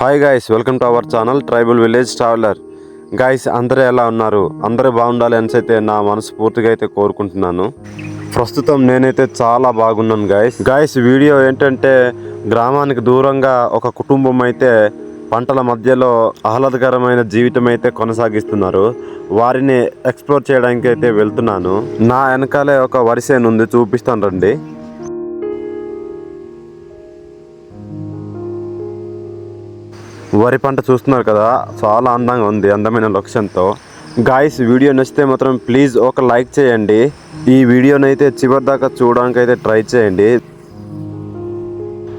Hi guys welcome to our channel tribal village traveller guys అందరూ ఎలా ఉన్నారు? అందరూ బాగుండాలి అని అయితే నా మనస్ఫూర్తిగా అయితే కోరుకుంటున్నాను. ప్రస్తుతం నేనైతే చాలా బాగున్నాను గాయస్ గాయస్ వీడియో ఏంటంటే గ్రామానికి దూరంగా ఒక కుటుంబం అయితే పంటల మధ్యలో ఆహ్లాదకరమైన జీవితం అయితే కొనసాగిస్తున్నారు. వారిని ఎక్స్ప్లోర్ చేయడానికి అయితే వెళ్తున్నాను. నా వెనకాలే ఒక వరిసేను ఉంది చూపిస్తాను రండి. వరి పంట చూస్తున్నారు కదా చాలా అందంగా ఉంది అందమైన లక్ష్యంతో గాయస్ వీడియో నచ్చితే మాత్రం ప్లీజ్ ఒక లైక్ చేయండి. ఈ వీడియోనైతే అయితే చివరి దాకా చూడడానికి అయితే ట్రై చేయండి.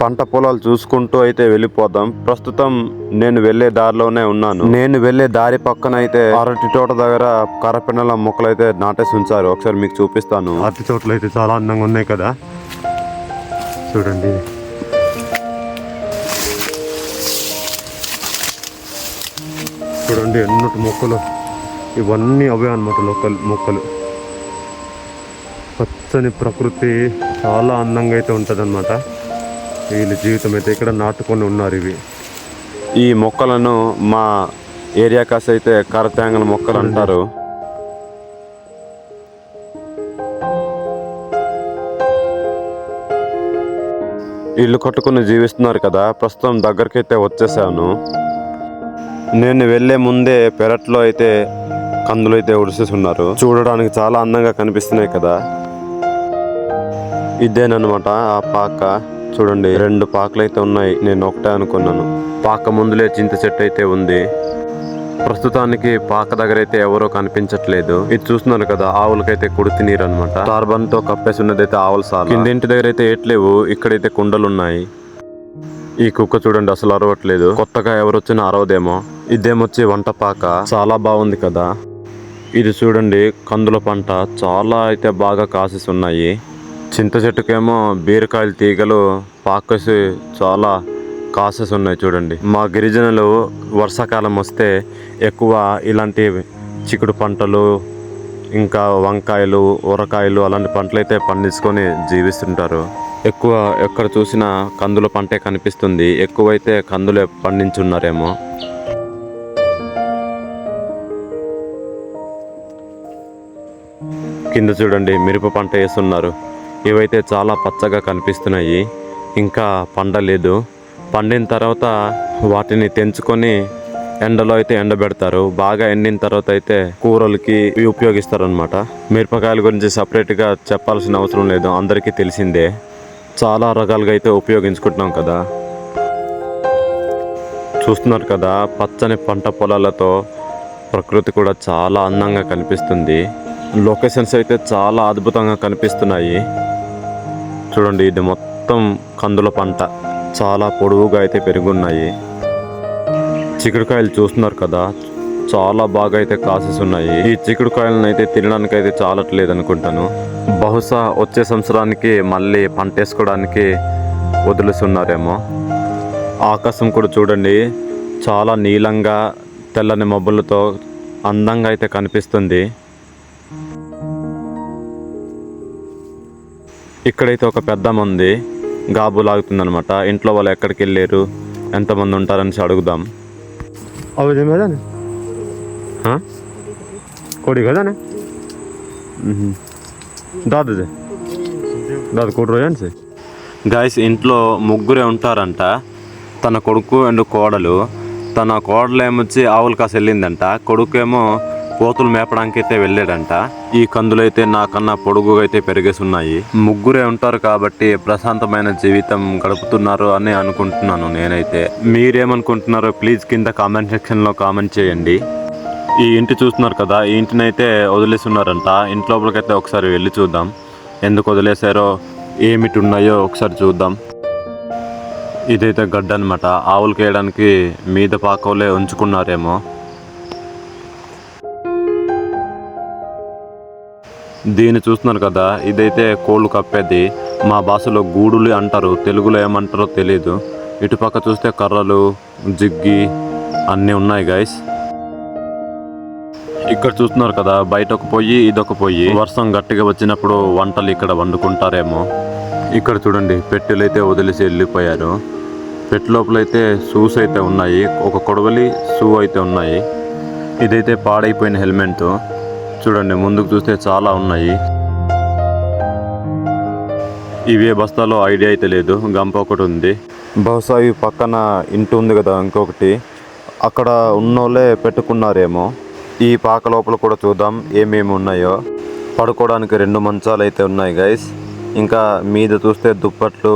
పంట పొలాలు చూసుకుంటూ అయితే వెళ్ళిపోదాం. ప్రస్తుతం నేను వెళ్ళే దారిలోనే ఉన్నాను. నేను వెళ్ళే దారి పక్కన అయితే అరటి తోట దగ్గర కరపెనల మొక్కలు అయితే నాటేసి ఉంచారు. ఒకసారి మీకు చూపిస్తాను. అరటి తోటలు అయితే చాలా అందంగా ఉన్నాయి కదా. చూడండి. చూడండి ఎన్నటి మొక్కలు. ఇవన్నీ అవే అన్నమాట మొక్కలు మొక్కలు. పచ్చని ప్రకృతి చాలా అందంగా అయితే ఉంటుంది అనమాట వీళ్ళ జీవితం అయితే ఇక్కడ నాటుకొని ఉన్నారు ఇవి. ఈ మొక్కలను మా ఏరియా కాస అయితే కరతాంగల మొక్కలు అంటారు. ఇల్లు కట్టుకుని జీవిస్తున్నారు కదా ప్రస్తుతం దగ్గరకైతే వచ్చేసాను. నేను వెళ్ళే ముందే పెరట్లో అయితే కందులు అయితే ఉడిసేసి ఉన్నారు చూడడానికి చాలా అందంగా కనిపిస్తున్నాయి కదా. ఇదేనమాట ఆ పాక. చూడండి రెండు పాకలు అయితే ఉన్నాయి. నేను ఒకటే అనుకున్నాను. పాక ముందులే చింత చెట్టు అయితే ఉంది. ప్రస్తుతానికి పాక దగ్గర అయితే ఎవరో కనిపించట్లేదు. ఇది చూస్తున్నారు కదా ఆవులకైతే కుడితి నీరు అనమాట టార్బన్తో కప్పేసి ఉన్నది అయితే ఆవుల సాల. కింద ఇంటి దగ్గర అయితే ఏట్లేవు ఇక్కడైతే కుండలు ఉన్నాయి ఈ కుక్క చూడండి అసలు అరవట్లేదు. కొత్తగా ఎవరు వచ్చినా అరవదేమో. ఇదేమొచ్చి వంట పాక? చాలా బాగుంది కదా. ఇది చూడండి కందుల పంట చాలా అయితే బాగా కాసేసి ఉన్నాయి. చింత చెట్టుకేమో బీరకాయల తీగలు పాకేసి చాలా కాసెస్ ఉన్నాయి చూడండి. మా గిరిజనులు వర్షాకాలం వస్తే ఎక్కువ ఇలాంటి చిక్కుడు పంటలు ఇంకా వంకాయలు ఊరకాయలు అలాంటి పంటలు అయితే పండించుకొని జీవిస్తుంటారు. ఎక్కువ ఎక్కడ చూసినా కందుల పంటే కనిపిస్తుంది. ఎక్కువైతే కందులే పండించున్నారేమో. కింద చూడండి మిరప పంట వేస్తున్నారు. ఇవైతే చాలా పచ్చగా కనిపిస్తున్నాయి. ఇంకా పండలేదు. పండిన తర్వాత వాటిని తెంచుకొని ఎండలో అయితే ఎండబెడతారు. బాగా ఎండిన తర్వాత అయితే కూరలకి ఇవి ఉపయోగిస్తారు అనమాట మిరపకాయల గురించి సపరేట్గా చెప్పాల్సిన అవసరం లేదు. అందరికీ తెలిసిందే. చాలా రకాలుగా అయితే ఉపయోగించుకుంటున్నాం కదా. చూస్తున్నారు కదా పచ్చని పంట పొలాలతో ప్రకృతి కూడా చాలా అందంగా కనిపిస్తుంది. లొకేషన్స్ అయితే చాలా అద్భుతంగా కనిపిస్తున్నాయి. చూడండి ఇది మొత్తం కందుల పంట. చాలా పొడవుగా అయితే పెరుగున్నాయి. చిక్కుడుకాయలు చూస్తున్నారు కదా చాలా బాగా అయితే కాసెస్ ఉన్నాయి. ఈ చిక్కుడుకాయలను అయితే తినడానికి అయితే చాలట్లేదు అనుకుంటాను. బహుశా వచ్చే సంవత్సరానికి మళ్ళీ పంట వేసుకోవడానికి వదిలేస్తున్నారేమో. ఆకాశం కూడా చూడండి చాలా నీలంగా తెల్లని మబ్బులతో అందంగా అయితే కనిపిస్తుంది. ఇక్కడైతే ఒక పెద్దమ్మ ఉంది గాబు లాగుతుందనమాట ఇంట్లో వాళ్ళు ఎక్కడికి వెళ్ళారు? ఎంతమంది ఉంటారని అడుగుదాం. అవుదే కదా కోడి కదా దాదు దాదు కోటి రోజు గాయస్ ఇంట్లో ముగ్గురే ఉంటారంట. తన కొడుకు అండ్ కోడలు. తన కోడలు ఏమొచ్చి ఆవులు కాసి వెళ్ళిందంట ఏమో కోతులు మేపడానికి అయితే వెళ్ళాడంట. ఈ కందులు అయితే నాకన్నా పొడుగుగా అయితే పెరిగేసి ఉన్నాయి ముగ్గురే ఉంటారు కాబట్టి ప్రశాంతమైన జీవితం గడుపుతున్నారు అని అనుకుంటున్నాను నేనైతే. మీరేమనుకుంటున్నారో ప్లీజ్ కింద కామెంట్ సెక్షన్లో కామెంట్ చేయండి. ఈ ఇంటి చూస్తున్నారు కదా ఈ ఇంటిని అయితే వదిలేస్తున్నారంట ఇంటి లోపలికైతే ఒకసారి వెళ్ళి చూద్దాం. ఎందుకు వదిలేశారో ఏమిటి ఉన్నాయో ఒకసారి చూద్దాం. ఇదైతే గడ్డ అనమాట ఆవులకి వేయడానికి మీద పాకోలే ఉంచుకున్నారేమో. దీన్ని చూస్తున్నారు కదా ఇదైతే కోళ్ళు కప్పేది. మా భాషలో గూడులు అంటారు తెలుగులో ఏమంటారో తెలియదు ఇటుపక్క చూస్తే కర్రలు జిగ్గి అన్నీ ఉన్నాయి గైస్ ఇక్కడ చూస్తున్నారు కదా బయట ఒక పొయ్యి ఇదొక పొయ్యి. వర్షం గట్టిగా వచ్చినప్పుడు వంటలు ఇక్కడ వండుకుంటారేమో. ఇక్కడ చూడండి పెట్టెలు అయితే వదిలేసి వెళ్ళిపోయారు. పెట్ లోపల అయితే షూస్ అయితే ఉన్నాయి ఒక కొడవలి షూ అయితే ఉన్నాయి. ఇదైతే పాడైపోయిన హెల్మెట్. చూడండి ముందుకు చూస్తే చాలా ఉన్నాయి. ఇవే బస్తాలో ఐడియా అయితే లేదు గంప ఒకటి ఉంది. బహుశా ఇవి పక్కన ఇంటి ఉంది కదా ఇంకొకటి. అక్కడ ఉన్నోళ్ళే పెట్టుకున్నారేమో. ఈ పాక లోపల కూడా చూద్దాం ఏమేమి ఉన్నాయో. పడుకోవడానికి రెండు మంచాలు అయితే ఉన్నాయి గైస్ ఇంకా మీద చూస్తే దుప్పట్లు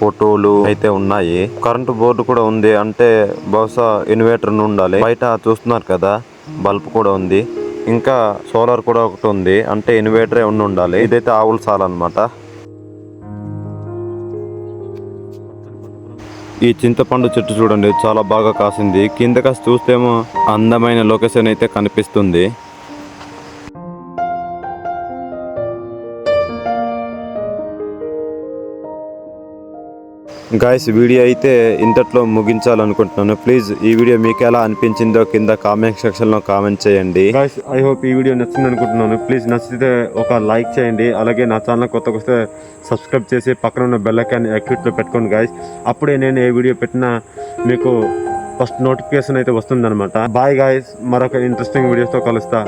ఫోటోలు అయితే ఉన్నాయి. కరెంటు బోర్డు కూడా ఉంది అంటే బహుశా ఇన్వర్టర్ ఉండాలి. బయట చూస్తున్నారు కదా బల్బ్ కూడా ఉంది. ఇంకా సోలార్ కూడా ఒకటి ఉంది. అంటే ఇన్వేటరే ఉండి ఉండాలి. ఇదైతే ఆవుల సాల్ అనమాట ఈ చింతపండు చెట్టు చూడండి. చాలా బాగా కాసింది. కింద కాసి చూస్తేమో అందమైన లొకేషన్ అయితే కనిపిస్తుంది. గాయస్ వీడియో అయితే ఇంతట్లో ముగించాలనుకుంటున్నాను. ప్లీజ్ ఈ వీడియో మీకు ఎలా అనిపించిందో కింద కామెంట్ సెక్షన్లో కామెంట్ చేయండి. గాయస్ ఐ హోప్ ఈ వీడియో నచ్చింది అనుకుంటున్నాను ప్లీజ్ నచ్చితే ఒక లైక్ చేయండి. అలాగే నా ఛానల్ కొత్త వస్తే సబ్స్క్రైబ్ చేసి పక్కన ఉన్న బెల్ ఐకాన్ యాక్టివేట్లో పెట్టుకోండి గాయస్ అప్పుడే నేను ఏ వీడియో పెట్టినా మీకు ఫస్ట్ నోటిఫికేషన్ అయితే వస్తుందన్నమాట. బాయ్ గాయస్ మరొక ఇంట్రెస్టింగ్ వీడియోస్తో కలుస్తా.